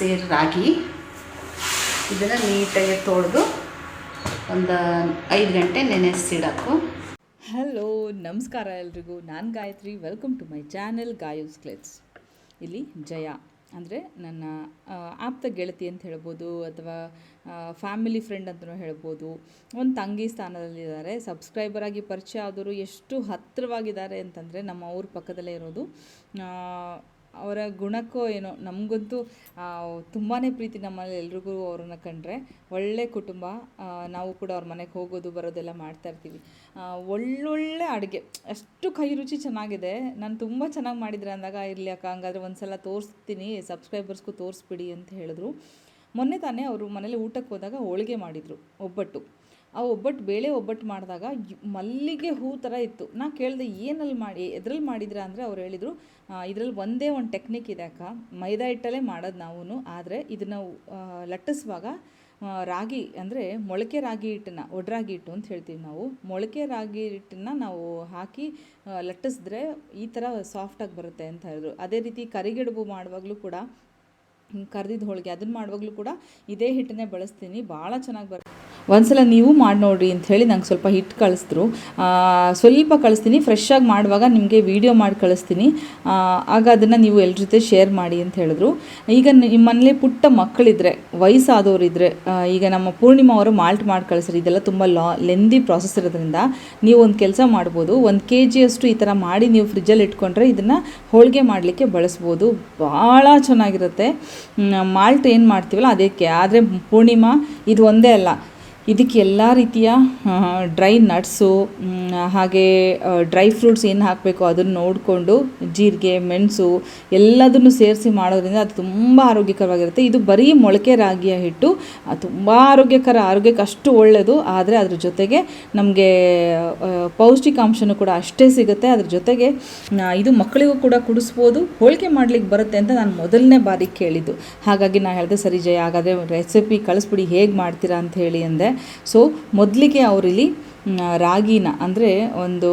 ಸೇರು ರಾಗಿ ಇದನ್ನು ನೀಟಾಗಿ ತೊಳೆದು ಒಂದು ಐದು ಗಂಟೆ ನೆನೆಸಿಡೋಕು ಹಲೋ ನಮಸ್ಕಾರ ಎಲ್ರಿಗೂ. ನಾನು Gayatri. Welcome to my channel ಗಾಯೂಸ್ ಕ್ಲೆಟ್ಸ್ ಇಲ್ಲಿ ಜಯ. ಅಂದರೆ ನನ್ನ ಆಪ್ತ ಗೆಳತಿ ಅಂತ ಹೇಳ್ಬೋದು, ಅಥವಾ ಫ್ಯಾಮಿಲಿ ಫ್ರೆಂಡ್ ಅಂತಲೂ ಹೇಳ್ಬೋದು. ಒಂದು ತಂಗಿ ಸ್ಥಾನದಲ್ಲಿದ್ದಾರೆ. ಸಬ್ಸ್ಕ್ರೈಬರ್ ಆಗಿ ಪರಿಚಯ ಆದರೂ ಎಷ್ಟು ಹತ್ತಿರವಾಗಿದ್ದಾರೆ ಅಂತಂದರೆ ನಮ್ಮ ಊರ ಪಕ್ಕದಲ್ಲೇ ಇರೋದು. ಅವರ ಗುಣಕ್ಕೋ ಏನೋ, ನಮಗಂತೂ ತುಂಬಾ ಪ್ರೀತಿ ನಮ್ಮಲ್ಲಿ ಎಲ್ರಿಗೂ ಅವ್ರನ್ನ ಕಂಡ್ರೆ. ಒಳ್ಳೆ ಕುಟುಂಬ ನಾವು ಕೂಡ ಅವ್ರ ಮನೆಗೆ ಹೋಗೋದು, ಬರೋದೆಲ್ಲ ಮಾಡ್ತಾ ಇರ್ತೀವಿ. ಒಳ್ಳೊಳ್ಳೆ ಅಡುಗೆ. ಅಷ್ಟು ಕೈ ರುಚಿ ಚೆನ್ನಾಗಿದೆ. ನಾನು ತುಂಬ ಚೆನ್ನಾಗಿ ಮಾಡಿದ್ರೆ ಅಂದಾಗ, ಇರಲಿ ಅಕ್ಕ, ಹಂಗಾದ್ರೆ ಒಂದು ಸಲ ತೋರಿಸ್ತೀನಿ, ಸಬ್ಸ್ಕ್ರೈಬರ್ಸ್ಗೂ ತೋರಿಸ್ಬಿಡಿ ಅಂತ ಹೇಳಿದ್ರು. ಮೊನ್ನೆ ತಾನೇ ಅವರು ಮನೇಲಿ ಊಟಕ್ಕೆ ಹೋದಾಗ ಹೋಳಿಗೆ ಮಾಡಿದರು, ಒಬ್ಬಟ್ಟು. ಆ ಒಬ್ಬಟ್ಟು ಬೇಳೆ ಒಬ್ಬಟ್ಟು ಮಾಡಿದಾಗ ಮಲ್ಲಿಗೆ ಹೂ ಥರ ಇತ್ತು. ನಾ ಕೇಳಿದೆ ಏನಲ್ಲಿ ಮಾಡಿ ಎದ್ರಲ್ಲಿ ಮಾಡಿದ್ರಾ? ಅಂದರೆ ಅವ್ರು ಹೇಳಿದರು ಇದರಲ್ಲಿ ಒಂದೇ ಒಂದು ಟೆಕ್ನಿಕ್ ಇದೆ ಅಕ್ಕ. ಮೈದಾ ಹಿಟ್ಟಲ್ಲೇ ಮಾಡೋದು ನಾವು ಆದರೆ ಇದನ್ನು ಲಟ್ಟಿಸುವಾಗ ರಾಗಿ, ಅಂದರೆ ಮೊಳಕೆ ರಾಗಿ ಹಿಟ್ಟನ್ನು, ಒಡ್ರಾಗಿ ಹಿಟ್ಟು ಅಂತ ಹೇಳ್ತೀವಿ ನಾವು. ಮೊಳಕೆ ರಾಗಿ ಹಿಟ್ಟನ್ನು ನಾವು ಹಾಕಿ ಲಟ್ಟಿಸಿದ್ರೆ ಈ ಥರ ಸಾಫ್ಟಾಗಿ ಬರುತ್ತೆ ಅಂತ ಹೇಳಿದ್ರು. ಅದೇ ರೀತಿ ಕರಿಗಡುಬು ಮಾಡುವಾಗಲೂ ಕೂಡ ಕರ್ದಿದ್ದು ಹೋಳಿಗೆ ಅದನ್ನು ಮಾಡುವಾಗಲೂ ಕೂಡ ಇದೇ ಹಿಟ್ಟನ್ನೇ ಬಳಸ್ತೀನಿ. ಭಾಳ ಚೆನ್ನಾಗಿ ಬರುತ್ತೆ ಒಂದ್ಸಲ ನೀವು ಮಾಡಿ ನೋಡ್ರಿ ಅಂತ ಹೇಳಿ ನಂಗೆ ಸ್ವಲ್ಪ ಹಿಟ್ಟು ಕಳಿಸಿದ್ರು. ಸ್ವಲ್ಪ ಕಳಿಸ್ತೀನಿ ಫ್ರೆಶ್ ಆಗಿ ಮಾಡುವಾಗ ನಿಮಗೆ ವಿಡಿಯೋ ಮಾಡಿ ಕಳಿಸ್ತೀನಿ. ಆಗ ಅದನ್ನು ನೀವು ಎಲ್ರ ಜೊತೆ ಶೇರ್ ಮಾಡಿ ಅಂತ ಹೇಳಿದ್ರು. ಈಗ ನಿಮ್ಮ ಮನೇಲಿ ಪುಟ್ಟ ಮಕ್ಕಳಿದ್ರೆ ವಯಸ್ಸಾದವರಿದ್ದರೆ ಈಗ ನಮ್ಮ ಪೂರ್ಣಿಮಾ ಅವರು ಮಾಲ್ಟ್ ಮಾಡಿ ಕಳಿಸ್ರಿ, ಇದೆಲ್ಲ ತುಂಬ ಲಾ ಲೆಂದಿ ಪ್ರಾಸೆಸ್ ಇರೋದ್ರಿಂದ ನೀವು ಒಂದು ಕೆಲಸ ಮಾಡ್ಬೋದು. ಒಂದು ಕೆ ಜಿಯಷ್ಟು ಈ ಥರ ಮಾಡಿ ನೀವು ಫ್ರಿಜ್ಜಲ್ಲಿ ಇಟ್ಕೊಂಡ್ರೆ ಇದನ್ನು ಹೋಳಿಗೆ ಮಾಡಲಿಕ್ಕೆ ಬಳಸ್ಬೋದು. ಭಾಳ ಚೆನ್ನಾಗಿರುತ್ತೆ. ಮಾಲ್ಟ್ ಏನು ಮಾಡ್ತೀವಲ್ಲ ಅದಕ್ಕೆ ಆದರೆ ಪೂರ್ಣಿಮಾ ಇದು ಒಂದೇ ಅಲ್ಲ. ಇದಕ್ಕೆ ಎಲ್ಲ ರೀತಿಯ ಡ್ರೈ ನಟ್ಸು ಹಾಗೆ ಡ್ರೈ ಫ್ರೂಟ್ಸ್ ಏನು ಹಾಕಬೇಕು ಅದನ್ನು ನೋಡಿಕೊಂಡು, ಜೀರಿಗೆ, ಮೆಣಸು ಎಲ್ಲದನ್ನು ಸೇರಿಸಿ ಮಾಡೋದ್ರಿಂದ ಅದು ತುಂಬ ಆರೋಗ್ಯಕರವಾಗಿರುತ್ತೆ. ಇದು ಬರೀ ಮೊಳಕೆ ರಾಗಿಯ ಹಿಟ್ಟು ಅದು ತುಂಬ ಆರೋಗ್ಯಕರ, ಆರೋಗ್ಯಕ್ಕೆ ಅಷ್ಟು ಒಳ್ಳೆಯದು ಆದರೆ ಅದ್ರ ಜೊತೆಗೆ ನಮಗೆ ಪೌಷ್ಟಿಕಾಂಶನೂ ಕೂಡ ಅಷ್ಟೇ ಸಿಗುತ್ತೆ. ಅದ್ರ ಜೊತೆಗೆ ಇದು ಮಕ್ಕಳಿಗೂ ಕೂಡ ಕುಡಿಸ್ಬೋದು, ಹೋಳಿಗೆ ಮಾಡ್ಲಿಕ್ಕೆ ಬರುತ್ತೆ ಅಂತ ನಾನು ಮೊದಲನೇ ಬಾರಿ ಕೇಳಿದ್ದು. ಹಾಗಾಗಿ ನಾನು ಹೇಳಿದೆ, ಸರಿ ಜಯ, ಹಾಗಾದರೆ ರೆಸಿಪಿ ಕಳಿಸ್ಬಿಡಿ, ಹೇಗೆ ಮಾಡ್ತೀರಾ ಅಂತ ಹೇಳಿ ಅಂದೆ. ಸೊ ಮೊದಲಿಗೆ ಅವರಿಲ್ಲಿ ರಾಗಿನ ಅಂದರೆ ಒಂದು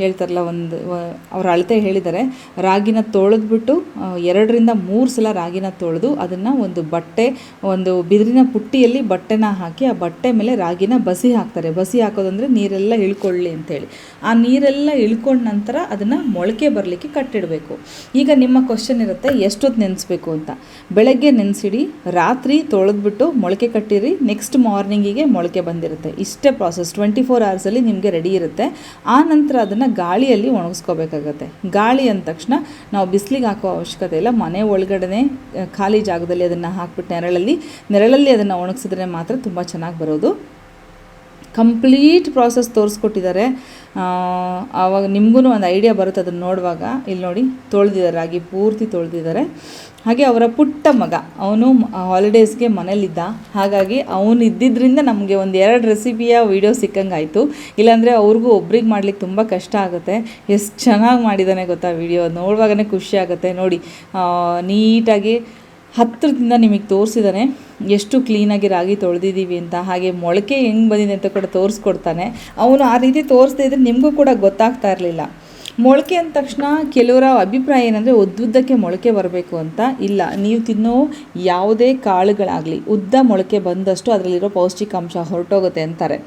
ಹೇಳ್ತಾರಲ್ಲ, ಒಂದು ಅವ್ರ ಅಳತೆ ಹೇಳಿದ್ದಾರೆ. ರಾಗಿನ ತೊಳೆದ್ಬಿಟ್ಟು ಎರಡರಿಂದ ಮೂರು ಸಲ ರಾಗಿನ ತೊಳೆದು ಅದನ್ನು ಒಂದು ಬಟ್ಟೆ, ಒಂದು ಬಿದಿರಿನ ಪುಟ್ಟಿಯಲ್ಲಿ ಬಟ್ಟೆನ ಹಾಕಿ, ಆ ಬಟ್ಟೆ ಮೇಲೆ ರಾಗಿನ ಬಸಿ ಹಾಕ್ತಾರೆ. ಬಸಿ ಹಾಕೋದಂದರೆ ನೀರೆಲ್ಲ ಇಳ್ಕೊಳ್ಳಿ ಅಂತೇಳಿ. ಆ ನೀರೆಲ್ಲ ಇಳ್ಕೊಂಡ ನಂತರ ಅದನ್ನು ಮೊಳಕೆ ಬರಲಿಕ್ಕೆ ಕಟ್ಟಿಡಬೇಕು. ಈಗ ನಿಮ್ಮ ಕ್ವಶನ್ ಇರುತ್ತೆ, ಎಷ್ಟೊತ್ತು ನೆನೆಸ್ಬೇಕು ಅಂತ. ಬೆಳಗ್ಗೆ ನೆನೆಸಿಡಿ, ರಾತ್ರಿ ತೊಳೆದ್ಬಿಟ್ಟು ಮೊಳಕೆ ಕಟ್ಟಿರಿ ನೆಕ್ಸ್ಟ್ ಮಾರ್ನಿಂಗಿಗೆ ಮೊಳಕೆ ಬಂದಿರುತ್ತೆ. ಇಷ್ಟೇ ಪ್ರಾಸೆಸ್ ಟ್ವೆಂಟಿ ಫೋರ್ ಅವರ್ಸಲ್ಲಿ ನಿಮಗೆ ರೆಡಿ ಇರುತ್ತೆ. ಆ ನಂತರ ಅದನ್ನು ಗಾಳಿಯಲ್ಲಿ ಒಣಗಿಸ್ಕೋಬೇಕಾಗತ್ತೆ. ಗಾಳಿ ಅಂದ ತಕ್ಷಣ ನಾವು ಬಿಸಿಲಿಗೆ ಹಾಕೋ ಅವಶ್ಯಕತೆ ಇಲ್ಲ. ಮನೆ ಒಳಗಡೆ ಖಾಲಿ ಜಾಗದಲ್ಲಿ ಅದನ್ನು ಹಾಕ್ಬಿಟ್ಟು ನೆರಳಲ್ಲಿ ನೆರಳಲ್ಲಿ ಅದನ್ನು ಒಣಗಿಸಿದ್ರೆ ಮಾತ್ರ ತುಂಬ ಚೆನ್ನಾಗಿ ಬರೋದು. ಕಂಪ್ಲೀಟ್ ಪ್ರಾಸೆಸ್ ತೋರಿಸ್ಕೊಟ್ಟಿದ್ದಾರೆ. ಆವಾಗ ನಿಮಗೂ ಒಂದು ಐಡಿಯಾ ಬರುತ್ತೆ ಅದನ್ನು ನೋಡುವಾಗ. ಇಲ್ಲಿ ನೋಡಿ, ತೊಳೆದಿದ್ದಾರೆ, ರಾಗಿ ಪೂರ್ತಿ ತೊಳೆದಿದ್ದಾರೆ. ಹಾಗೆ ಅವರ ಪುಟ್ಟ ಮಗ, ಅವನು ಹಾಲಿಡೇಸ್ಗೆ ಮನೇಲಿದ್ದ. ಹಾಗಾಗಿ ಅವನು ಇದ್ದಿದ್ದರಿಂದ ನಮಗೆ ಒಂದು ಎರಡು ರೆಸಿಪಿಯ ವೀಡಿಯೋ ಸಿಕ್ಕಂಗಾಯಿತು. ಇಲ್ಲಾಂದರೆ ಅವ್ರಿಗೂ ಒಬ್ರಿಗೆ ಮಾಡ್ಲಿಕ್ಕೆ ತುಂಬ ಕಷ್ಟ ಆಗುತ್ತೆ. ಎಷ್ಟು ಚೆನ್ನಾಗಿ ಮಾಡಿದ್ದಾನೆ ಗೊತ್ತಾ ವಿಡಿಯೋ ನೋಡುವಾಗನೇ ಖುಷಿ ಆಗುತ್ತೆ. ನೋಡಿ ನೀಟಾಗಿ ಹತ್ತಿರದಿಂದ ನಿಮಗೆ ತೋರಿಸಿದ್ದಾನೆ ಎಷ್ಟು ಕ್ಲೀನಾಗಿ ರಾಗಿ ತೊಳೆದಿದ್ದೀವಿ ಅಂತ, ಹಾಗೆ ಮೊಳಕೆ ಹೆಂಗೆ ಬಂದಿದೆ ಅಂತ ಕೂಡ ತೋರಿಸ್ಕೊಡ್ತಾನೆ. ಅವನು ಆ ರೀತಿ ತೋರಿಸ್ತಾ ಇದ್ರೆ ನಿಮಗೂ ಕೂಡ ಗೊತ್ತಾಗ್ತಾ ಇರಲಿಲ್ಲ. ಮೊಳಕೆ ಅಂದ ತಕ್ಷಣ ಕೆಲವರ ಅಭಿಪ್ರಾಯ ಏನಂದರೆ, ಉದ್ದುದ್ದಕ್ಕೆ ಮೊಳಕೆ ಬರಬೇಕು ಅಂತ ಇಲ್ಲ. ನೀವು ತಿನ್ನೋ ಯಾವುದೇ ಕಾಳುಗಳಾಗಲಿ, ಉದ್ದ ಮೊಳಕೆ ಬಂದಷ್ಟು ಅದರಲ್ಲಿರೋ ಪೌಷ್ಟಿಕಾಂಶ ಹೊರಟೋಗುತ್ತೆ ಅಂತಾರೆ.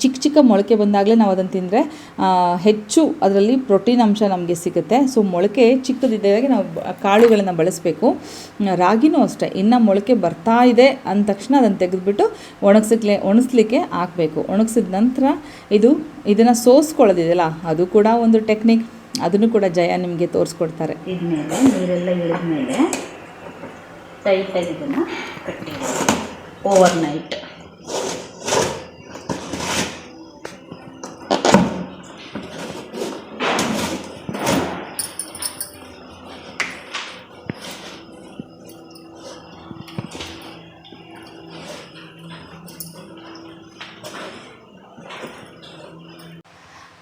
ಚಿಕ್ಕ ಚಿಕ್ಕ ಮೊಳಕೆ ಬಂದಾಗಲೇ ನಾವು ಅದನ್ನು ತಿಂದರೆ ಹೆಚ್ಚು ಅದರಲ್ಲಿ ಪ್ರೋಟೀನ್ ಅಂಶ ನಮಗೆ ಸಿಗುತ್ತೆ. ಸೊ, ಮೊಳಕೆ ಚಿಕ್ಕದಿದ್ದಾಗೆ ನಾವು ಕಾಳುಗಳನ್ನು ಬಳಸಬೇಕು. ರಾಗಿನೂ ಅಷ್ಟೇ, ಇನ್ನು ಮೊಳಕೆ ಬರ್ತಾ ಇದೆ ಅಂದ ತಕ್ಷಣ ಅದನ್ನು ತೆಗೆದುಬಿಟ್ಟು ಒಣಗಿಸ್ಲಿಕ್ಕೆ ಒಣಗಿಸ್ಲಿಕ್ಕೆ ಹಾಕಬೇಕು. ಒಣಗಿಸಿದ ನಂತರ ಇದು, ಇದನ್ನು ಸೋಸ್ಕೊಳ್ಳೋದಿದೆಯಲ್ಲ, ಅದು ಕೂಡ ಒಂದು ಟೆಕ್ನಿಕ್. ಅದನ್ನು ಕೂಡ ಜಯ ನಿಮಗೆ ತೋರಿಸ್ಕೊಡ್ತಾರೆ. ನೀರೆಲ್ಲ ಓವರ್ ನೈಟ್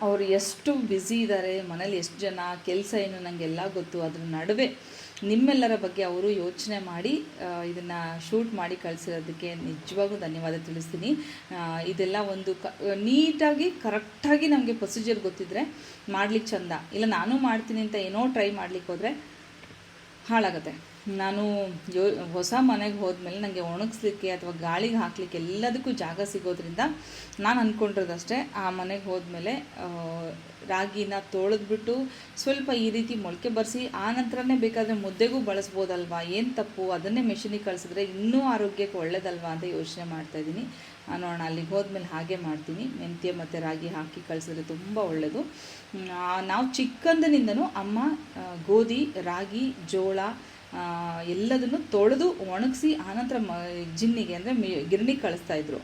ಅವರು ಎಷ್ಟು ಬ್ಯುಸಿ ಇದ್ದಾರೆ ಮನೇಲಿ ಎಷ್ಟು ಜನ, ಕೆಲಸ ಏನು ನನಗೆಲ್ಲ ಗೊತ್ತು. ಅದ್ರ ನಡುವೆ ನಿಮ್ಮೆಲ್ಲರ ಬಗ್ಗೆ ಅವರು ಯೋಚನೆ ಮಾಡಿ ಇದನ್ನು ಶೂಟ್ ಮಾಡಿ ಕಳಿಸಿರೋದಕ್ಕೆ ನಿಜವಾಗ್ಲೂ ಧನ್ಯವಾದ ತಿಳಿಸ್ತೀನಿ. ಇದೆಲ್ಲ ಒಂದು ಕ, ನೀಟಾಗಿ ಕರೆಕ್ಟಾಗಿ ನಮಗೆ ಪ್ರೊಸೀಜರ್ ಗೊತ್ತಿದ್ದರೆ ಮಾಡ್ಲಿಕ್ಕೆ ಚಂದ. ಇಲ್ಲ, ನಾನು ಮಾಡ್ತೀನಿ ಅಂತ ಏನೋ ಟ್ರೈ ಮಾಡ್ಲಿಕ್ಕೆ ಹೋದರೆ ಹಾಳಾಗುತ್ತೆ. ನಾನು ಯೋ, ಹೊಸ ಮನೆಗೆ ಹೋದ್ಮೇಲೆ ನನಗೆ ಒಣಗಿಸ್ಲಿಕ್ಕೆ ಅಥವಾ ಗಾಳಿಗೆ ಹಾಕಲಿಕ್ಕೆ ಎಲ್ಲದಕ್ಕೂ ಜಾಗ ಸಿಗೋದ್ರಿಂದ ನಾನು ಅಂದ್ಕೊಂಡಿರೋದಷ್ಟೇ ಆ ಮನೆಗೆ ಹೋದ್ಮೇಲೆ ರಾಗಿನ ತೊಳೆದ್ಬಿಟ್ಟು ಸ್ವಲ್ಪ ಈ ರೀತಿ ಮೊಳಕೆ ಬರೆಸಿ, ಆ ನಂತರನೇ ಬೇಕಾದರೆ ಮುದ್ದೆಗೂ ಬಳಸ್ಬೋದಲ್ವಾ, ಏನು ತಪ್ಪು, ಅದನ್ನೇ ಮೆಷಿನಿಗೆ ಕಳಿಸಿದ್ರೆ ಇನ್ನೂ ಆರೋಗ್ಯಕ್ಕೆ ಒಳ್ಳೇದಲ್ವಾ ಅಂತ ಯೋಚನೆ ಮಾಡ್ತಾಯಿದ್ದೀನಿ ನೋಡೋಣ ಅಲ್ಲಿಗೆ ಹೋದ್ಮೇಲೆ ಹಾಗೆ ಮಾಡ್ತೀನಿ. ಮೆಂತ್ಯ ಮತ್ತು ರಾಗಿ ಹಾಕಿ ಕಳಿಸಿದ್ರೆ ತುಂಬ ಒಳ್ಳೆಯದು ನಾವು ಚಿಕ್ಕಂದಿನಿಂದನೂ ಅಮ್ಮ ಗೋಧಿ, ರಾಗಿ, ಜೋಳ ಎಲ್ಲದನ್ನು ತೊಳೆದು ಒಣಗಿಸಿ ಆನಂತರ ಮ, ಜಿನ್ನಿಗೆ ಅಂದರೆ ಮಿ ಕಳಿಸ್ತಾ ಇದ್ರು.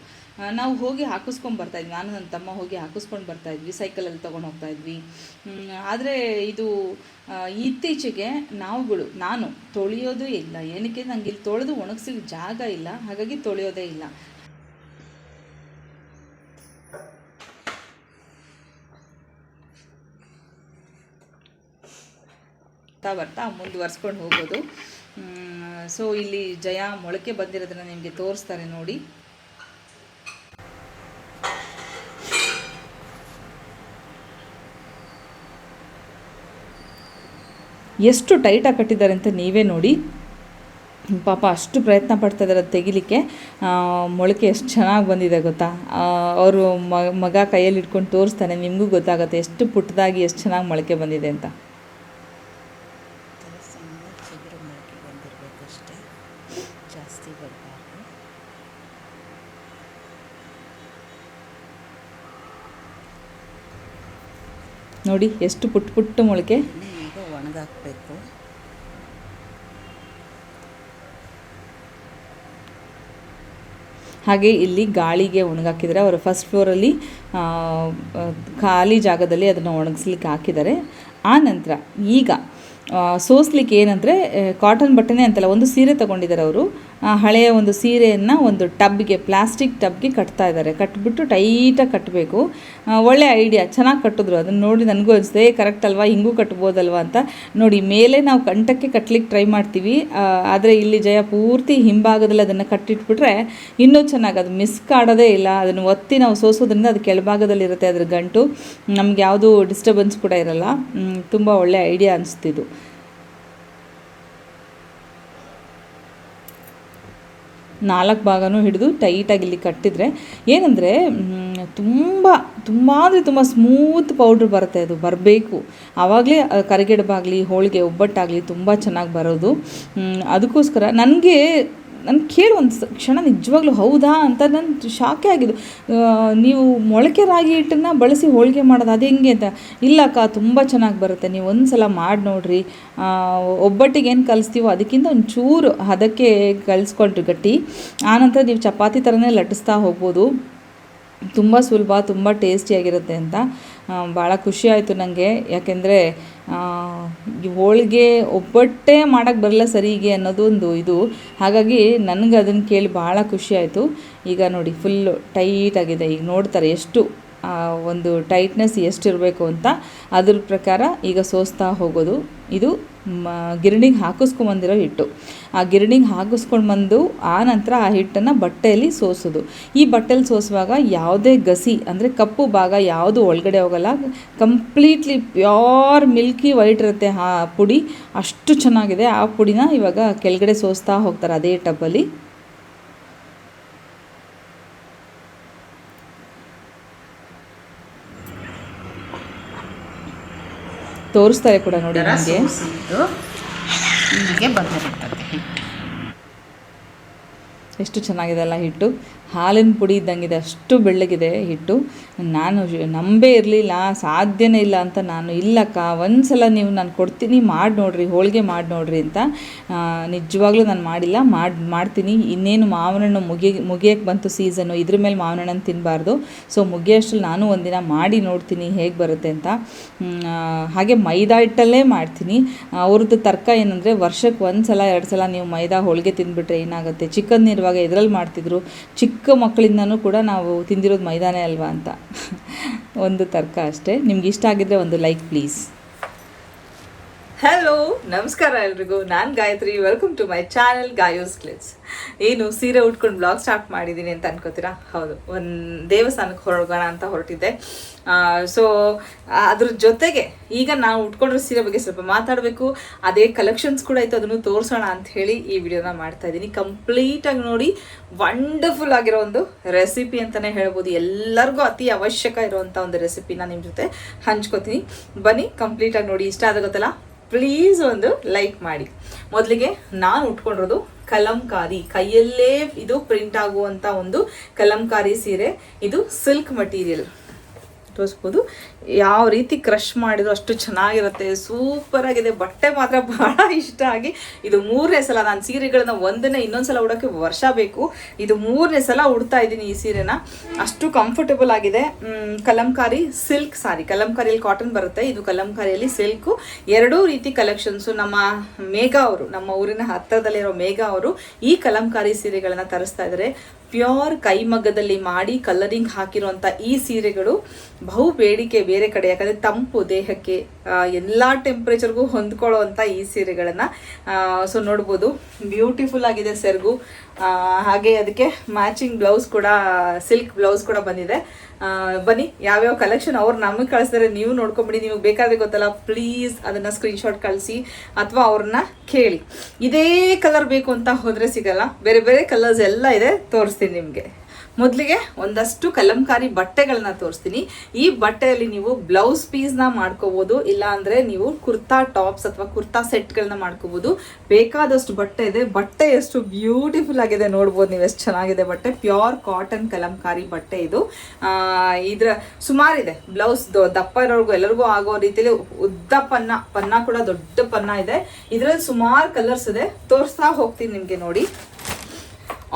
ನಾವು ಹೋಗಿ ಹಾಕಿಸ್ಕೊಂಡು ಬರ್ತಾಯಿದ್ವಿ ನಾನು ನನ್ನ ತಮ್ಮ ಹೋಗಿ ಹಾಕಿಸ್ಕೊಂಡು ಬರ್ತಾಯಿದ್ವಿ ಸೈಕಲಲ್ಲಿ ತೊಗೊಂಡು ಹೋಗ್ತಾಯಿದ್ವಿ ಆದರೆ ಇದು ಇತ್ತೀಚೆಗೆ ನಾವುಗಳು, ನಾನು ತೊಳೆಯೋದೇ ಇಲ್ಲ. ಏನಕ್ಕೆ? ನಂಗೆ ಇಲ್ಲಿ ತೊಳೆದು ಒಣಗಿಸಿ ಜಾಗ ಇಲ್ಲ. ಹಾಗಾಗಿ ತೊಳೆಯೋದೇ ಇಲ್ಲ. ಬರ್ತಾ ಬರ್ತಾ ಮುಂದುವರ್ಸ್ಕೊಂಡು ಹೋಗೋದು. ಸೊ ಇಲ್ಲಿ ಜಯ ಮೊಳಕೆ ಬಂದಿರೋದನ್ನ ನಿಮಗೆ ತೋರಿಸ್ತಾರೆ ನೋಡಿ. ಎಷ್ಟು ಟೈಟಾಗಿ ಕಟ್ಟಿದ್ದಾರೆ ಅಂತ ನೀವೇ ನೋಡಿ. ಪಾಪ ಅಷ್ಟು ಪ್ರಯತ್ನ ಪಡ್ತಾ ಇದ್ದಾರೆ ಅದು ತೆಗಿಲಿಕ್ಕೆ. ಮೊಳಕೆ ಎಷ್ಟು ಚೆನ್ನಾಗಿ ಬಂದಿದೆ ಗೊತ್ತಾ? ಅವರು ಮಗ ಕೈಯಲ್ಲಿ ಇಟ್ಕೊಂಡು ತೋರಿಸ್ತಾನೆ, ನಿಮಗೂ ಗೊತ್ತಾಗುತ್ತೆ ಎಷ್ಟು ಪುಟ್ಟದಾಗಿ ಎಷ್ಟು ಚೆನ್ನಾಗಿ ಮೊಳಕೆ ಬಂದಿದೆ ಅಂತ. ನೋಡಿ ಎಷ್ಟು ಪುಟ್ಟ ಪುಟ್ಟ ಮೊಳಕೆ. ಈಗ ಒಣಗಾಕಬೇಕು. ಹಾಗೆ ಇಲ್ಲಿ ಗಾಳಿಗೆ ಒಣಗಾಕಿದ್ದಾರೆ. ಅವರು ಫಸ್ಟ್ ಫ್ಲೋರಲ್ಲಿ ಖಾಲಿ ಜಾಗದಲ್ಲಿ ಅದನ್ನು ಒಣಗಿಸ್ಲಿಕ್ಕೆ ಹಾಕಿದ್ದಾರೆ. ಆ ನಂತರ ಈಗ ಸೋಸ್ಲಿಕ್ಕೆ ಏನಂದರೆ ಕಾಟನ್ ಬಟ್ಟೆನೇ ಅಂತಲ್ಲ, ಒಂದು ಸೀರೆ ತಗೊಂಡಿದ್ದಾರೆ ಅವರು. ಹಳೆಯ ಒಂದು ಸೀರೆಯನ್ನು ಒಂದು ಟಬ್ಗೆ ಪ್ಲಾಸ್ಟಿಕ್ ಟಬ್ಗೆ ಕಟ್ತಾ ಇದ್ದಾರೆ. ಕಟ್ಬಿಟ್ಟು ಟೈಟಾಗಿ ಕಟ್ಟಬೇಕು ಒಳ್ಳೆ ಐಡಿಯಾ ಚೆನ್ನಾಗಿ ಕಟ್ಟಿದ್ರು. ಅದನ್ನು ನೋಡಿ ನನಗೂ ಅನಿಸ್ದೆ ಕರೆಕ್ಟ್ ಅಲ್ವಾ? ಹಿಂಗೂ ಕಟ್ಬೋದಲ್ವಾ? ಅಂತ. ನೋಡಿ, ಮೇಲೆ ನಾವು ಕಂಠಕ್ಕೆ ಕಟ್ಲಿಕ್ಕೆ ಟ್ರೈ ಮಾಡ್ತೀವಿ. ಆದರೆ ಇಲ್ಲಿ ಜಯ ಪೂರ್ತಿ ಹಿಂಭಾಗದಲ್ಲಿ ಅದನ್ನು ಕಟ್ಟಿಟ್ಬಿಟ್ರೆ ಇನ್ನೂ ಚೆನ್ನಾಗಿ, ಅದು ಮಿಸ್ ಕಾಡೋದೇ ಇಲ್ಲ. ಅದನ್ನು ಒತ್ತಿ ನಾವು ಸೋಸೋದ್ರಿಂದ ಅದು ಕೆಳಭಾಗದಲ್ಲಿರುತ್ತೆ ಅದ್ರ ಗಂಟು. ನಮ್ಗೆ ಯಾವುದೂ ಡಿಸ್ಟರ್ಬೆನ್ಸ್ ಕೂಡ ಇರಲ್ಲ. ತುಂಬ ಒಳ್ಳೆ ಐಡಿಯಾ ಅನಿಸ್ತಿದ್ದು ನಾಲ್ಕು ಭಾಗನೂ ಹಿಡಿದು ಟೈಟಾಗಿ ಇಲ್ಲಿ ಕಟ್ಟಿದರೆ ಏನಂದರೆ ತುಂಬ ತುಂಬ ಅಂದರೆ ತುಂಬ ಸ್ಮೂತ್ ಪೌಡ್ರ್ ಬರುತ್ತೆ ಅದು, ಬರಬೇಕು. ಆವಾಗಲೇ ಕರಿಗೆಡಬಾಗಲಿ, ಹೋಳಿಗೆ ಒಬ್ಬಟ್ಟಾಗಲಿ ತುಂಬ ಚೆನ್ನಾಗಿ ಬರೋದು. ಅದಕ್ಕೋಸ್ಕರ ನನಗೆ ನಾನು ಕೇಳಿ ಒಂದು ಕ್ಷಣ ನಿಜವಾಗ್ಲೂ ಹೌದಾ ಅಂತ ನನ್ನ ಶಾಕೇ ಆಗಿದ್ದು. ನೀವು ಮೊಳಕೆ ರಾಗಿ ಹಿಟ್ಟನ್ನು ಬಳಸಿ ಹೋಳಿಗೆ ಮಾಡೋದು ಅದು ಹೆಂಗೆ ಅಂತ. ಇಲ್ಲ ಅಕ್ಕ, ತುಂಬ ಚೆನ್ನಾಗಿ ಬರುತ್ತೆ. ನೀವು ಒಂದು ಸಲ ಮಾಡಿ ನೋಡ್ರಿ. ಒಬ್ಬಟ್ಟಿಗೆ ಏನು ಕಲಿಸ್ತೀವೋ ಅದಕ್ಕಿಂತ ಒಂದು ಚೂರು ಅದಕ್ಕೆ ಕಲಿಸ್ಕೊಂಡ್ರಿ ಗಟ್ಟಿ. ಆನಂತರ ನೀವು ಚಪಾತಿ ಥರನೇ ಲಟ್ಟಿಸ್ತಾ ಹೋಗ್ಬೋದು. ತುಂಬ ಸುಲಭ, ತುಂಬ ಟೇಸ್ಟಿಯಾಗಿರುತ್ತೆ ಅಂತ. ಭಾಳ ಖುಷಿ ಆಯಿತು ನನಗೆ ಯಾಕೆಂದರೆ ಹೋಳಿಗೆ ಒಬ್ಬಟ್ಟೇ ಮಾಡೋಕ್ಕೆ ಬರಲ್ಲ ಸರಿಗೆ ಅನ್ನೋದು ಒಂದು ಇದು. ಹಾಗಾಗಿ ನನಗೆ ಅದನ್ನು ಕೇಳಿ ಭಾಳ ಖುಷಿ ಆಯಿತು. ಈಗ ನೋಡಿ ಫುಲ್ಲು ಟೈಟಾಗಿದೆ ಈಗ ನೋಡ್ತಾರೆ ಎಷ್ಟು ಒಂದು ಟೈಟ್ನೆಸ್ ಎಷ್ಟಿರಬೇಕು ಅಂತ. ಅದ್ರ ಪ್ರಕಾರ ಈಗ ಸೋಸ್ತಾ ಹೋಗೋದು. ಇದು ಮ, ಗಿರಣಿಗೆ ಹಾಕಿಸ್ಕೊಂಬಂದಿರೋ ಹಿಟ್ಟು. ಆ ಗಿರಣಿಗೆ ಹಾಕಿಸ್ಕೊಂಡು ಬಂದು ಆ ನಂತರ ಆ ಹಿಟ್ಟನ್ನು ಬಟ್ಟೆಯಲ್ಲಿ ಸೋಸೋದು. ಈ ಬಟ್ಟೆಯಲ್ಲಿ ಸೋಸುವಾಗ ಯಾವುದೇ ಗಸಿ, ಅಂದರೆ ಕಪ್ಪು ಭಾಗ ಯಾವುದು ಒಳಗಡೆ ಹೋಗಲ್ಲ, ಕಂಪ್ಲೀಟ್ಲಿ ಪ್ಯೂರ್ ಮಿಲ್ಕಿ ವೈಟ್ ಇರುತ್ತೆ ಆ ಪುಡಿ, ಅಷ್ಟು ಚೆನ್ನಾಗಿದೆ. ಆ ಪುಡಿನ ಇವಾಗ ಕೆಳಗಡೆ ಸೋಸ್ತಾ ಹೋಗ್ತಾರೆ ಅದೇ ಟಬ್ಬಲ್ಲಿ ತೋರಿಸ್ತಾರೆ ಕೂಡ ನೋಡಿ ನನಗೆ ಹೀಗೆ ಬಂದಿರುತ್ತದೆ ಹಿಟ್ಟು ಎಷ್ಟು ಚೆನ್ನಾಗಿದೆ ಅಲ್ಲ ಹಿಟ್ಟು. ಹಾಲಿನ ಪುಡಿ ಇದ್ದಂಗಿದೆ ಅಷ್ಟು ಬೆಳ್ಳಗಿದೆ ಹಿಟ್ಟು. ನಾನು ನಂಬೇ ಇರಲಿಲ್ಲ, ಸಾಧ್ಯನೇ ಇಲ್ಲ ಅಂತ ನಾನು, ಇಲ್ಲಕ್ಕ ಒಂದು ಸಲ ನೀವು ನಾನು ಕೊಡ್ತೀನಿ, ಮಾಡಿ ನೋಡ್ರಿ, ಹೋಳಿಗೆ ಮಾಡಿ ನೋಡ್ರಿ ಅಂತ ನಿಜವಾಗ್ಲೂ ನಾನು ಮಾಡಿಲ್ಲ, ಮಾಡಿ, ಮಾಡ್ತೀನಿ. ಇನ್ನೇನು ಮಾವಿನ ಹಣ್ಣು ಮುಗಿ ಮುಗಿಯಕ್ಕೆ ಬಂತು ಸೀಸನ್ನು ಇದ್ರ ಮೇಲೆ ಮಾವಿನ ಹಣ್ಣನ್ನು ತಿನ್ನಬಾರ್ದು ಸೊ, ಮುಗಿಯೋಷ್ಟ್ರಲ್ಲಿ ನಾನು ಒಂದಿನ ಮಾಡಿ ನೋಡ್ತೀನಿ ಹೇಗೆ ಬರುತ್ತೆ ಅಂತ. ಹಾಗೆ ಮೈದಾ ಹಿಟ್ಟಲ್ಲೇ ಮಾಡ್ತೀನಿ. ಅವ್ರದ್ದು ತರ್ಕ ಏನಂದರೆ, ವರ್ಷಕ್ಕೆ ಒಂದು ಸಲ ಎರಡು ಸಲ ನೀವು ಮೈದಾ ಹೋಳಿಗೆ ತಿಂದುಬಿಟ್ರೆ ಏನಾಗುತ್ತೆ? ಚಿಕನ್ ಇರುವಾಗ ಇದರಲ್ಲಿ ಮಾಡ್ತಿದ್ರು? ಚಿಕ್ಕ ಮಕ್ಕಳಿಂದನೂ ಕೂಡ ನಾವು ತಿಂದಿರೋದು ಮೈದಾನೇ ಅಲ್ವಾ ಅಂತ. ಒಂದು ತರ್ಕ ಅಷ್ಟೇ. ನಿಮ್ಗೆ ಇಷ್ಟ ಆಗಿದ್ದರೆ ಒಂದು ಲೈಕ್ ಪ್ಲೀಸ್ ಹಲೋ ನಮಸ್ಕಾರ ಎಲ್ರಿಗೂ. ನಾನು Gayatri. Welcome to my channel Gayos ಕ್ಲಿಟ್ಸ್ ಏನು, ಸೀರೆ ಉಟ್ಕೊಂಡು ಬ್ಲಾಗ್ ಸ್ಟಾರ್ಟ್ ಮಾಡಿದ್ದೀನಿ ಅಂತ ಅನ್ಕೋತೀರಾ? ಹೌದು, ಒಂದು ದೇವಸ್ಥಾನಕ್ಕೆ ಹೊರಗೋಣ ಅಂತ ಹೊರಟಿದ್ದೆ. ಸೊ ಅದ್ರ ಜೊತೆಗೆ ಈಗ ನಾವು ಉಟ್ಕೊಂಡಿರೋ ಸೀರೆ ಬಗ್ಗೆ ಸ್ವಲ್ಪ ಮಾತಾಡಬೇಕು. ಅದೇ ಕಲೆಕ್ಷನ್ಸ್ ಕೂಡ ಇತ್ತು, ಅದನ್ನು ತೋರಿಸೋಣ ಅಂತ ಹೇಳಿ ಈ ವಿಡಿಯೋನ ಮಾಡ್ತಾ ಇದ್ದೀನಿ ಕಂಪ್ಲೀಟಾಗಿ ನೋಡಿ ವಂಡರ್ಫುಲ್ ಆಗಿರೋ ಒಂದು ರೆಸಿಪಿ ಅಂತಲೇ ಹೇಳ್ಬೋದು. ಎಲ್ಲರಿಗೂ ಅತಿ ಅವಶ್ಯಕ ಇರುವಂಥ ಒಂದು ರೆಸಿಪಿನ ನಿಮ್ಮ ಜೊತೆ ಹಂಚ್ಕೋತೀನಿ. ಬನ್ನಿ ಕಂಪ್ಲೀಟಾಗಿ ನೋಡಿ. ಇಷ್ಟ ಆದಾಗುತ್ತಲ್ಲ ಪ್ಲೀಸ್ ಒಂದು ಲೈಕ್ ಮಾಡಿ. ಮೊದಲಿಗೆ ನಾನು ಉಟ್ಕೊಂಡಿರೋದು ಕಲಂಕಾರಿ. ಕೈಯಲ್ಲೇ ಇದು ಪ್ರಿಂಟ್ ಆಗುವಂಥ ಒಂದು ಕಲಂಕಾರಿ ಸೀರೆ. ಇದು ಸಿಲ್ಕ್ ಮಟೀರಿಯಲ್ ತೋರಿಸ್ಬೋದು ಯಾವ ರೀತಿ ಕ್ರಷ್ ಮಾಡಿದ್ರು ಅಷ್ಟು ಚೆನ್ನಾಗಿರುತ್ತೆ. ಸೂಪರ್ ಆಗಿದೆ. ಬಟ್ಟೆ ಮಾತ್ರ ಬಹಳ ಇಷ್ಟ ಆಗಿ ಇದು ಮೂರನೇ ಸಲ ನಾನು ಸೀರೆಗಳನ್ನ ಒಂದನೇ ಇನ್ನೊಂದು ಸಲ ಉಡೋಕ್ಕೆ ವರ್ಷ ಬೇಕು. ಇದು ಮೂರನೇ ಸಲ ಉಡ್ತಾ ಇದ್ದೀನಿ ಈ ಸೀರೆನ. ಅಷ್ಟು ಕಂಫರ್ಟಬಲ್ ಆಗಿದೆ. ಕಲಂಕಾರಿ ಸಿಲ್ಕ್ ಸಾರಿ ಕಲಂಕಾರಿಯಲ್ಲಿ ಕಾಟನ್ ಬರುತ್ತೆ. ಇದು ಕಲಂಕಾರಿಯಲ್ಲಿ ಸಿಲ್ಕು ಎರಡೂ ರೀತಿ ಕಲೆಕ್ಷನ್ಸು ನಮ್ಮ ಮೇಘ ಅವರು, ನಮ್ಮ ಊರಿನ ಹತ್ತಿರದಲ್ಲಿರೋ ಮೇಘ ಅವರು ಈ ಕಲಂಕಾರಿ ಸೀರೆಗಳನ್ನ ತರಿಸ್ತಾ ಇದ್ದಾರೆ. ಪ್ಯೂರ್ ಕೈಮಗ್ಗದಲ್ಲಿ ಮಾಡಿ ಕಲರಿಂಗ್ ಹಾಕಿರುವಂಥ ಈ ಸೀರೆಗಳು ಬಹು ಬೇಡಿಕೆ ಬೇರೆ ಕಡೆ. ಯಾಕಂದರೆ ತಂಪು ದೇಹಕ್ಕೆ ಎಲ್ಲ ಟೆಂಪ್ರೇಚರ್ಗೂ ಹೊಂದ್ಕೊಳ್ಳೋ ಅಂಥ ಈ ಸೀರೆಗಳನ್ನು. ಸೊ ನೋಡ್ಬೋದು ಬ್ಯೂಟಿಫುಲ್ ಆಗಿದೆ ಸರ್ಗು. ಹಾಗೆ ಅದಕ್ಕೆ ಮ್ಯಾಚಿಂಗ್ ಬ್ಲೌಸ್ ಕೂಡ ಸಿಲ್ಕ್ ಬ್ಲೌಸ್ ಕೂಡ ಬಂದಿದೆ. ಬನ್ನಿ, ಯಾವ್ಯಾವ ಕಲೆಕ್ಷನ್ ಅವ್ರು ನಮಗೆ ಕಳಿಸ್ತಾರೆ, ನೀವು ನೋಡ್ಕೊಂಬಿಡಿ, ನಿಮಗೆ ಬೇಕಾದ್ರೆ ಗೊತ್ತಲ್ಲ ಪ್ಲೀಸ್ ಅದನ್ನು ಸ್ಕ್ರೀನ್ಶಾಟ್ ಕಳಿಸಿ ಅಥವಾ ಅವ್ರನ್ನ ಕೇಳಿ. ಇದೇ ಕಲರ್ ಬೇಕು ಅಂತ ಹೋದರೆ ಸಿಗಲ್ಲ, ಬೇರೆ ಬೇರೆ ಕಲರ್ಸ್ ಎಲ್ಲ ಇದೆ, ತೋರಿಸ್ತೀನಿ ನಿಮಗೆ. ಮೊದಲಿಗೆ ಒಂದಷ್ಟು ಕಲಂಕಾರಿ ಬಟ್ಟೆಗಳನ್ನ ತೋರಿಸ್ತೀನಿ. ಈ ಬಟ್ಟೆಯಲ್ಲಿ ನೀವು ಬ್ಲೌಸ್ ಪೀಸ್ನ ಮಾಡ್ಕೋಬೋದು ಇಲ್ಲ ಅಂದರೆ ನೀವು ಕುರ್ತಾ ಟಾಪ್ಸ್ ಅಥವಾ ಕುರ್ತಾ ಸೆಟ್ಗಳನ್ನ ಮಾಡ್ಕೋಬೋದು. ಬೇಕಾದಷ್ಟು ಬಟ್ಟೆ ಇದೆ. ಬಟ್ಟೆ ಎಷ್ಟು ಬ್ಯೂಟಿಫುಲ್ ಆಗಿದೆ ನೋಡ್ಬೋದು ನೀವು ಎಷ್ಟು ಚೆನ್ನಾಗಿದೆ ಬಟ್ಟೆ. ಪ್ಯೂರ್ ಕಾಟನ್ ಕಲಂಕಾರಿ ಬಟ್ಟೆ ಇದು. ಇದರ ಸುಮಾರಿದೆ ಬ್ಲೌಸ್ ದಪ್ಪ ಇರೋರ್ಗು ಎಲ್ಲರಿಗೂ ಆಗೋ ರೀತಿಯಲ್ಲಿ ಉದ್ದ ಪನ್ನ ಪನ್ನ ಕೂಡ ದೊಡ್ಡ ಪನ್ನ ಇದೆ. ಇದರಲ್ಲಿ ಸುಮಾರು ಕಲರ್ಸ್ ಇದೆ. ತೋರಿಸ್ತಾ ಹೋಗ್ತೀನಿ ನಿಮಗೆ ನೋಡಿ.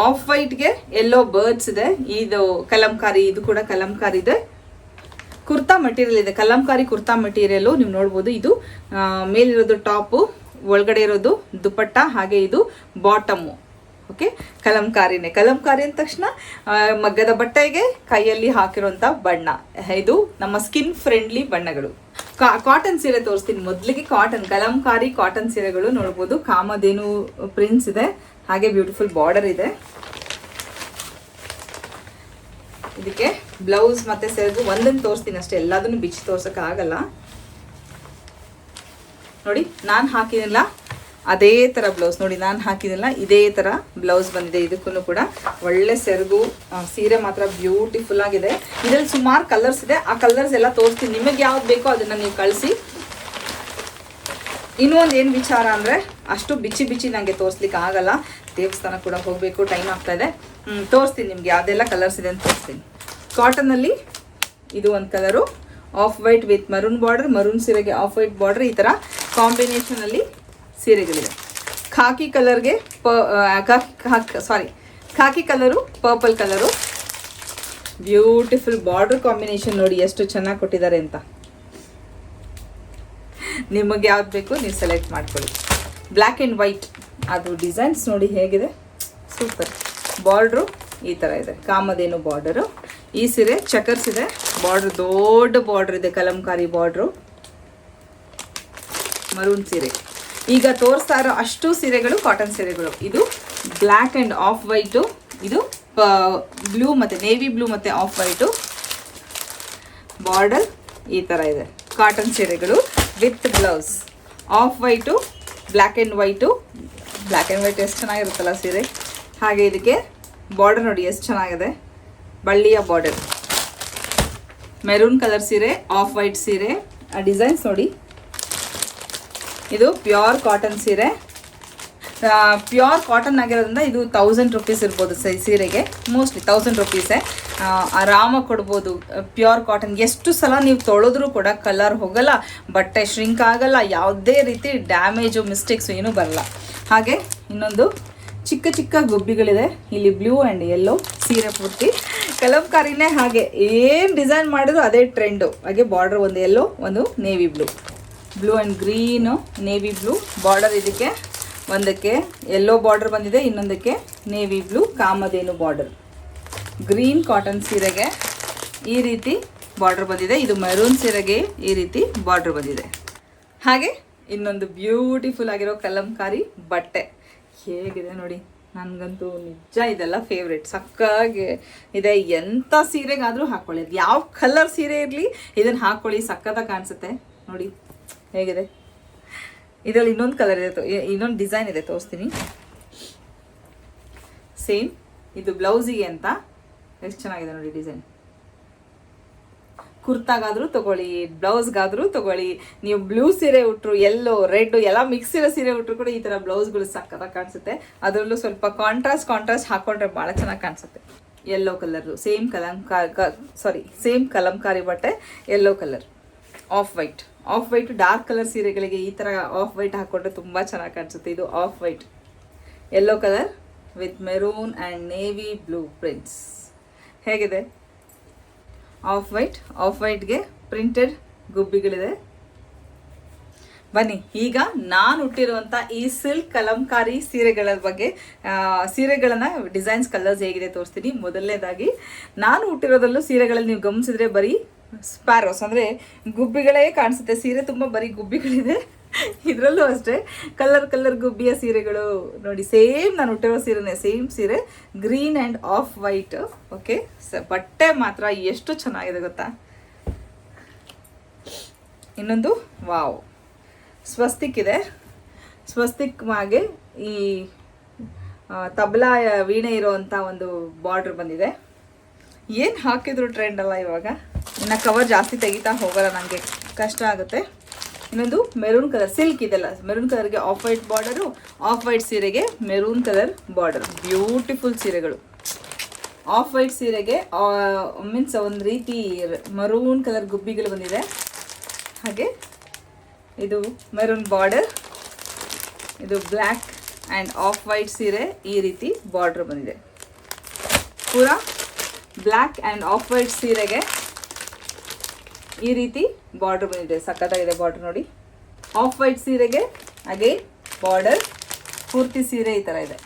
ಆಫ್ ವೈಟ್ಗೆ ಎಲ್ಲೋ ಬರ್ಡ್ಸ್ ಇದೆ. ಇದು ಕಲಂಕಾರಿ, ಇದು ಕೂಡ ಕಲಂಕಾರಿ ಇದೆ. ಕುರ್ತಾ ಮಟೀರಿಯಲ್ ಇದೆ. ಕಲಂಕಾರಿ ಕುರ್ತಾ ಮೆಟೀರಿಯಲ್ಲು ನೀವು ನೋಡ್ಬೋದು. ಇದು ಮೇಲಿರೋದು ಟಾಪು ಒಳಗಡೆ ಇರೋದು ದುಪ್ಪಟ್ಟ ಹಾಗೆ ಇದು ಬಾಟಮು ಓಕೆ ಕಲಂಕಾರಿನೇ. ಕಲಂಕಾರಿ ಅಂದ ತಕ್ಷಣ ಮಗ್ಗದ ಬಟ್ಟೆಗೆ ಕೈಯಲ್ಲಿ ಹಾಕಿರುವಂಥ ಬಣ್ಣ. ಇದು ನಮ್ಮ ಸ್ಕಿನ್ ಫ್ರೆಂಡ್ಲಿ ಬಣ್ಣಗಳು. ಕಾಟನ್ ಸೀರೆ ತೋರಿಸ್ತೀನಿ. ಮೊದಲಿಗೆ ಕಾಟನ್ ಕಲಂಕಾರಿ ಕಾಟನ್ ಸೀರೆಗಳು ನೋಡ್ಬೋದು. ಕಾಮಧೇನು ಪ್ರಿಂಟ್ಸ್ ಇದೆ. ಹಾಗೆ ಬ್ಯೂಟಿಫುಲ್ ಬಾರ್ಡರ್ ಇದೆ. ಇದಕ್ಕೆ ಬ್ಲೌಸ್ ಮತ್ತೆ ಸೆರಗು ಒಂದನ್ನು ತೋರಿಸ್ತೀನಿ ಅಷ್ಟೇ, ಎಲ್ಲದನ್ನು ಬಿಚ್ಚಿ ತೋರ್ಸಕ್ಕೆ ಆಗಲ್ಲ. ನೋಡಿ, ನಾನು ಹಾಕಿದಿಲ್ಲ ಅದೇ ಥರ ಬ್ಲೌಸ್ ನೋಡಿ, ನಾನು ಹಾಕಿದಿಲ್ಲ ಇದೇ ಥರ ಬ್ಲೌಸ್ ಬಂದಿದೆ. ಇದಕ್ಕೂ ಕೂಡ ಒಳ್ಳೆ ಸೆರಗು ಸೀರೆ ಮಾತ್ರ ಬ್ಯೂಟಿಫುಲ್ ಆಗಿದೆ. ಇದರಲ್ಲಿ ಸುಮಾರು ಕಲರ್ಸ್ ಇದೆ. ಆ ಕಲರ್ಸ್ ಎಲ್ಲ ತೋರಿಸ್ತೀನಿ. ನಿಮಗೆ ಯಾವ್ದು ಬೇಕೋ ಅದನ್ನು ನೀವು ಕಳಿಸಿ. ಇನ್ನೂ ಒಂದು ಏನು ವಿಚಾರ ಅಂದರೆ, ಅಷ್ಟು ಬಿಚ್ಚಿ ಬಿಚ್ಚಿ ನನಗೆ ತೋರಿಸ್ಲಿಕ್ಕೆ ಆಗಲ್ಲ. ದೇವಸ್ಥಾನ ಕೂಡ ಹೋಗಬೇಕು ಟೈಮ್ ಆಗ್ತಾ ಇದೆ. ತೋರಿಸ್ತೀನಿ ನಿಮ್ಗೆ ಯಾವುದೆಲ್ಲ ಕಲರ್ಸ್ ಇದೆ ಅಂತ ತೋರಿಸ್ತೀನಿ. ಕಾಟನಲ್ಲಿ ಇದು ಒಂದು colour off white with maroon border maroon ಸೀರೆಗೆ ಆಫ್ ವೈಟ್ ಬಾರ್ಡರ್ ಈ ಥರ ಕಾಂಬಿನೇಷನಲ್ಲಿ ಸೀರೆಗಳಿದೆ. ಖಾಕಿ ಕಲರ್ಗೆ ಪ sari khaki colour purple colour beautiful border combination ನೋಡಿ ಎಷ್ಟು ಚೆನ್ನಾಗಿ ಕೊಟ್ಟಿದ್ದಾರೆ ಅಂತ. ನಿಮಗೆ ಯಾವ್ದು ಬೇಕು, ನೀವು ಸೆಲೆಕ್ಟ್ ಮಾಡ್ಕೊಳ್ಳಿ. ಬ್ಲ್ಯಾಕ್ ಆ್ಯಂಡ್ ವೈಟ್ ಅದು ಡಿಸೈನ್ಸ್ ನೋಡಿ ಹೇಗಿದೆ. ಸೂಪರ್ ಬಾರ್ಡ್ರು ಈ ಥರ ಇದೆ. ಕಾಮಧೇನು ಬಾರ್ಡರು ಈ ಸೀರೆ ಚಕರ್ಸ್ ಇದೆ. ಬಾರ್ಡ್ರ್ ದೊಡ್ಡ ಬಾರ್ಡ್ರ್ ಇದೆ, ಕಲಂಕಾರಿ ಬಾರ್ಡ್ರು ಮರೂನ್ ಸೀರೆ. ಈಗ ತೋರಿಸ್ತಾ ಇರೋ ಅಷ್ಟು ಸೀರೆಗಳು ಕಾಟನ್ ಸೀರೆಗಳು. ಇದು ಬ್ಲ್ಯಾಕ್ ಆ್ಯಂಡ್ ಆಫ್ ವೈಟು ಇದು ಬ್ಲೂ ಮತ್ತು ನೇವಿ ಬ್ಲೂ ಮತ್ತು ಆಫ್ ವೈಟು ಬಾರ್ಡರ್ ಈ ಥರ ಇದೆ. ಕಾಟನ್ ಸೀರೆಗಳು with blouse off white black and white black and white ಎಷ್ಟು ಚೆನ್ನಾಗಿರುತ್ತಲ್ಲ ಸೀರೆ? ಹಾಗೆ ಇದಕ್ಕೆ ಬಾರ್ಡರ್ ನೋಡಿ ಎಷ್ಟು ಚೆನ್ನಾಗಿದೆ. ಬಳ್ಳಿಯ ಬಾರ್ಡರ್ ಮೆರೂನ್ ಕಲರ್ ಸೀರೆ ಆಫ್ ವೈಟ್ ಸೀರೆ, ಆ ಡಿಸೈನ್ಸ್ ನೋಡಿ. ಇದು ಪ್ಯೂರ್ ಕಾಟನ್ ಸೀರೆ. ಪ್ಯೂರ್ ಕಾಟನ್ ಆಗಿರೋದ್ರಿಂದ ಇದು ತೌಸಂಡ್ ರುಪೀಸ್ ಇರ್ಬೋದು ಸೈ, ಸೀರೆಗೆ. ಮೋಸ್ಟ್ಲಿ ತೌಸಂಡ್ ರುಪೀಸೇ ಆರಾಮಾಗಿ ಕೊಡ್ಬೋದು ಪ್ಯೂರ್ ಕಾಟನ್ ಎಷ್ಟು ಸಲ ನೀವು ತೊಳೆದ್ರೂ ಕೂಡ ಕಲರ್ ಹೋಗಲ್ಲ, ಬಟ್ಟೆ ಶ್ರಿಂಕ್ ಆಗಲ್ಲ, ಯಾವುದೇ ರೀತಿ ಡ್ಯಾಮೇಜು ಮಿಸ್ಟೇಕ್ಸು ಏನೂ ಬರಲ್ಲ. ಹಾಗೆ ಇನ್ನೊಂದು ಚಿಕ್ಕ ಚಿಕ್ಕ ಗುಬ್ಬಿಗಳಿದೆ. ಇಲ್ಲಿ ಬ್ಲೂ ಆ್ಯಂಡ್ ಯೆಲ್ಲೋ ಸೀರೆ ಪೂರ್ತಿ. ಕಲಂಕಾರಿನೇ ಹಾಗೆ ಏನು ಡಿಸೈನ್ ಮಾಡಿದ್ರು ಅದೇ ಟ್ರೆಂಡು ಹಾಗೆ ಬಾರ್ಡರ್ ಒಂದು ಯೆಲ್ಲೋ ಒಂದು navy blue blue and green navy blue border ಇದಕ್ಕೆ ಒಂದಕ್ಕೆ ಯೆಲ್ಲೋ ಬಾರ್ಡರ್ ಬಂದಿದೆ, ಇನ್ನೊಂದಕ್ಕೆ navy blue Kamadhenu border green cotton ಸೀರೆಗೆ ಈ ರೀತಿ ಬಾರ್ಡರ್ ಬಂದಿದೆ. ಇದು ಮೆರೂನ್ ಸೀರೆಗೆ ಈ ರೀತಿ ಬಾರ್ಡರ್ ಬಂದಿದೆ. ಹಾಗೆ ಇನ್ನೊಂದು ಬ್ಯೂಟಿಫುಲ್ ಆಗಿರೋ ಕಲಂಕಾರಿ ಬಟ್ಟೆ. ಹೇಗಿದೆ ನೋಡಿ, ನನಗಂತೂ ನಿಜ ಇದೆಲ್ಲ ಫೇವ್ರೇಟ್ ಸಕ್ಕಾಗಿ ಇದೆ ಎಂಥ ಸೀರೆಗಾದರೂ ಹಾಕ್ಕೊಳ್ಳಿ ಅದು ಯಾವ ಕಲರ್ ಸೀರೆ ಇರಲಿ ಇದನ್ನು ಹಾಕ್ಕೊಳ್ಳಿ ಸಕ್ಕತ್ತಾಗಿ ಕಾಣಿಸುತ್ತೆ. ನೋಡಿ, ಹೇಗಿದೆ? ಇದರಲ್ಲಿ ಇನ್ನೊಂದು ಕಲರ್ ಇದೆ ಇನ್ನೊಂದು ಡಿಸೈನ್ ಇದೆ ತೋರಿಸ್ತೀನಿ. ಸೇಮ್ ಇದು ಬ್ಲೌಸಿಗೆ ಅಂತ. ಎಷ್ಟು ಚೆನ್ನಾಗಿದೆ ನೋಡಿ ಡಿಸೈನ್ ಕುರ್ತಾಗಾದ್ರೂ ತಗೊಳ್ಳಿ, ಬ್ಲೌಸ್ಗಾದ್ರೂ ತಗೊಳ್ಳಿ. ನೀವು ಬ್ಲೂ ಸೀರೆ ಉಟ್ರು, ಎಲ್ಲೋ ರೆಡ್ ಎಲ್ಲ ಮಿಕ್ಸ್ ಇರೋ ಸೀರೆ ಉಟ್ರು ಕೂಡ ಈ ಥರ ಬ್ಲೌಸ್ಗಳು ಸಕ್ಕತ್ತಾಗಿ ಕಾಣಿಸುತ್ತೆ. ಅದರಲ್ಲೂ ಸ್ವಲ್ಪ ಕಾಂಟ್ರಾಸ್ಟ್ ಕಾಂಟ್ರಾಸ್ಟ್ ಹಾಕೊಂಡ್ರೆ ಭಾಳ ಚೆನ್ನಾಗಿ ಕಾಣಿಸುತ್ತೆ. ಎಲ್ಲೋ ಕಲರ್ದು same Kalamkari sari same Kalamkari ಬಟ್ಟೆ yellow colour off white off white dark colour ಸೀರೆಗಳಿಗೆ ಈ ಥರ ಆಫ್ ವೈಟ್ ಹಾಕೊಂಡ್ರೆ ತುಂಬ ಚೆನ್ನಾಗಿ ಕಾಣಿಸುತ್ತೆ. ಇದು off white yellow colour with maroon and navy blue prints ಹೇಗಿದೆ? ಆಫ್ ವೈಟ್ ಆಫ್ ವೈಟ್ಗೆ ಪ್ರಿಂಟೆಡ್ ಗುಬ್ಬಿಗಳಿದೆ. ಬನ್ನಿ, ಈಗ ನಾನು ಹುಟ್ಟಿರುವಂಥ ಈ ಸಿಲ್ಕ್ ಕಲಂಕಾರಿ ಸೀರೆಗಳ ಬಗ್ಗೆ ಸೀರೆಗಳನ್ನು ಡಿಸೈನ್ಸ್ ಕಲರ್ಸ್ ಹೇಗಿದೆ ತೋರಿಸ್ತೀನಿ. ಮೊದಲನೇದಾಗಿ, ನಾನು ಹುಟ್ಟಿರೋದಲ್ಲೂ ಸೀರೆಗಳಲ್ಲಿ ನೀವು ಗಮನಿಸಿದ್ರೆ ಬರೀ ಸ್ಪ್ಯಾರೋಸ್ ಅಂದರೆ ಗುಬ್ಬಿಗಳೇ ಕಾಣಿಸುತ್ತೆ. ಸೀರೆ ತುಂಬ ಬರೀ ಗುಬ್ಬಿಗಳಿದೆ. ಇದರಲ್ಲೂ ಅಷ್ಟೇ, ಕಲರ್ ಕಲರ್ ಗುಬ್ಬಿಯ ಸೀರೆಗಳು ನೋಡಿ, ಸೇಮ್ ನಾನು ಹುಟ್ಟಿರೋ ಸೀರೆನೇ, ಸೇಮ್ ಸೀರೆ, green and off white okay ಸ, ಬಟ್ಟೆ ಮಾತ್ರ ಎಷ್ಟು ಚೆನ್ನಾಗಿದೆ ಗೊತ್ತಾ? ಇನ್ನೊಂದು, ವಾವ್. ಸ್ವಸ್ತಿಕ್ ಇದೆ. ಸ್ವಸ್ತಿಕ್ ಹಾಗೆ ಈ ತಬಲಾ ವೀಣೆ ಇರೋವಂಥ ಒಂದು ಬಾರ್ಡ್ರ್ ಬಂದಿದೆ. ಏನು ಹಾಕಿದ್ರು ಟ್ರೆಂಡ್ ಅಲ್ಲ ಇವಾಗ? ಇನ್ನು ಕವರ್ ಜಾಸ್ತಿ ತೆಗಿತಾ ಹೋಗಲ್ಲ ನನಗೆ ಕಷ್ಟ ಆಗುತ್ತೆ. ಇನ್ನೊಂದು ಮೆರೂನ್ ಕಲರ್ ಸಿಲ್ಕ್ ಇದೆಲ್ಲ. Maroon ಕಲರ್ಗೆ off white border off white ಸೀರೆಗೆ ಮೆರೂನ್ ಕಲರ್ ಬಾರ್ಡರ್ ಬ್ಯೂಟಿಫುಲ್ ಸೀರೆಗಳು. ಆಫ್ ವೈಟ್ ಸೀರೆಗೆ ಮೀನ್ಸ್ ಒಂದು ರೀತಿ ಮರೂನ್ ಕಲರ್ ಗುಬ್ಬಿಗಳು ಬಂದಿದೆ. ಹಾಗೆ ಇದು ಮೆರೂನ್ ಬಾರ್ಡರ್ ಇದು ಬ್ಲ್ಯಾಕ್ ಆ್ಯಂಡ್ ಆಫ್ ವೈಟ್ ಸೀರೆ ಈ ರೀತಿ ಬಾರ್ಡರ್ ಬಂದಿದೆ. ಪೂರಾ ಬ್ಲ್ಯಾಕ್ ಆ್ಯಂಡ್ ಆಫ್ ವೈಟ್ ಸೀರೆಗೆ ಈ ರೀತಿ ಬಾರ್ಡರ್ ಬಂದಿದೆ ಸಕ್ಕತ್ತಾಗಿದೆ ಬಾರ್ಡರ್ ನೋಡಿ. ಆಫ್ ವೈಟ್ ಸೀರೆಗೆ ಹಾಗೆ ಬಾರ್ಡರ್ ಪೂರ್ತಿ ಸೀರೆ ಈ ಥರ ಇದೆ.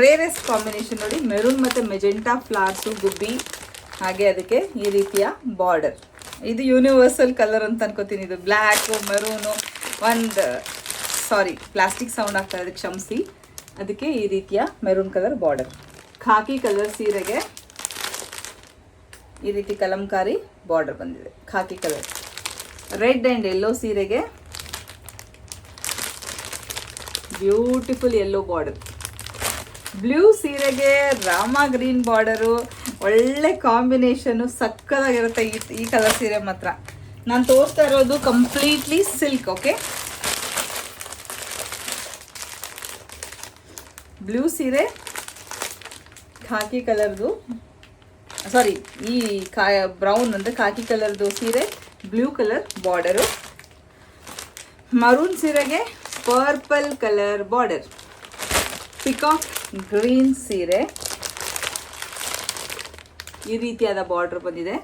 ರೇರೆಸ್ಟ್ ಕಾಂಬಿನೇಷನ್ ನೋಡಿ ಮೆರೂನ್ ಮತ್ತು ಮೆಜೆಂಟಾ ಫ್ಲಾರ್ಸು ಗುಬ್ಬಿ, ಹಾಗೆ ಅದಕ್ಕೆ ಈ ರೀತಿಯ ಬಾರ್ಡರ್ ಇದು ಯೂನಿವರ್ಸಲ್ ಕಲರ್ ಅಂತ ಅನ್ಕೋತೀನಿ. ಇದು ಬ್ಲ್ಯಾಕು ಮೆರೂನು ಒಂದು ಸಾರಿ ಪ್ಲಾಸ್ಟಿಕ್ ಸೌಂಡ್ ಆಗ್ತಾ ಇದೆ, ಕ್ಷಮಿಸಿ. ಅದಕ್ಕೆ ಈ ರೀತಿಯ maroon colour border khaki colour ಸೀರೆಗೆ ಈ ರೀತಿ ಕಲಂಕಾರಿ ಬಾರ್ಡರ್ ಬಂದಿದೆ. Khaki colour red and yellow ಸೀರೆಗೆ ಬ್ಯೂಟಿಫುಲ್ ಎಲ್ಲೋ ಬಾರ್ಡರ್ ಬ್ಲೂ ಸೀರೆಗೆ ರಾಮ ಗ್ರೀನ್ ಬಾರ್ಡರು ಒಳ್ಳೆ ಕಾಂಬಿನೇಷನು ಸಕ್ಕದಾಗಿರುತ್ತೆ ಈ ಈ ಕಲರ್ ಸೀರೆ ಮಾತ್ರ. ನಾನು ತೋರಿಸ್ತಾ ಇರೋದು ಕಂಪ್ಲೀಟ್ಲಿ ಸಿಲ್ಕ್ ಓಕೆ ಬ್ಲೂ ಸೀರೆ, ಖಾಕಿ ಕಲರ್ದು ಸಾರಿ ಈ ಬ್ರೌನ್ ಅಂದರೆ ಕಾಕಿ ಕಲರ್ದು ಸೀರೆ ಬ್ಲೂ ಕಲರ್ ಬಾರ್ಡರು ಮರೂನ್ ಸೀರೆಗೆ purple colour border peacock green ಸೀರೆ. ಈ ರೀತಿಯಾದ ಬಾರ್ಡರ್ ಬಂದಿದೆ.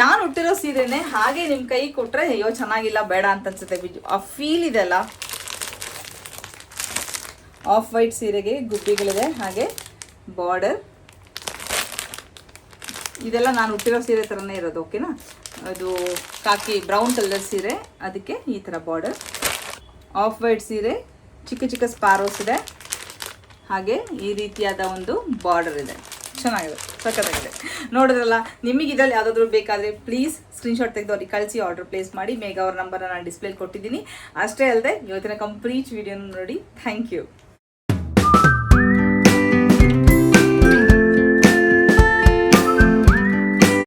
ನಾನು ಉಟ್ಟಿರೋ ಸೀರೆನೆ ಹಾಗೆ ನಿಮ್ಮ ಕೈ ಕೊಟ್ಟರೆ ಅಯ್ಯೋ ಚೆನ್ನಾಗಿಲ್ಲ, ಬೇಡ ಅಂತ ಅನ್ಸುತ್ತೆ. ಬಿಜು, ಆ ಫೀಲ್ ಇದೆಲ್ಲ ಆಫ್ ವೈಟ್ ಸೀರೆಗೆ ಗುಬ್ಬಿಗಳಿದೆ, ಹಾಗೆ ಬಾರ್ಡರ್ ಇದೆಲ್ಲ ನಾನು ಹುಟ್ಟಿರೋ ಸೀರೆ ಥರನೇ ಇರೋದು ಓಕೆನಾ ಅದು ಕಾಕಿ ಬ್ರೌನ್ ಕಲರ್ ಸೀರೆ, ಅದಕ್ಕೆ ಈ ಥರ ಬಾರ್ಡರ್ ಆಫ್ ವೈಟ್ ಸೀರೆ, ಚಿಕ್ಕ ಚಿಕ್ಕ ಸ್ಪಾರೋಸ್ ಇದೆ. ಹಾಗೆ ಈ ರೀತಿಯಾದ ಒಂದು ಬಾರ್ಡರ್ ಇದೆ. ಚೆನ್ನಾಗಿದೆ, ಸಖತ್ತಾಗಿದೆ. ನೋಡಿದ್ರಲ್ಲ, ನಿಮಗೆ ಇದರಲ್ಲಿ ಯಾವುದಾದ್ರೂ ಬೇಕಾದರೆ ಪ್ಲೀಸ್ ಸ್ಕ್ರೀನ್ಶಾಟ್ ತೆಗೆದು ಅವ್ರಿಗೆ ಕಳಿಸಿ ಆರ್ಡರ್ ಪ್ಲೇಸ್ ಮಾಡಿ. ಮೇಗ ಅವ್ರ ನಂಬರ್ನ ನಾನು ಡಿಸ್ಪ್ಲೇಲಿ ಕೊಟ್ಟಿದ್ದೀನಿ. ಅಷ್ಟೇ ಅಲ್ಲದೆ ಇವತ್ತಿನ ಕಂಪ್ಲೀಟ್ ವಿಡಿಯೋನ ನೋಡಿ. Thank you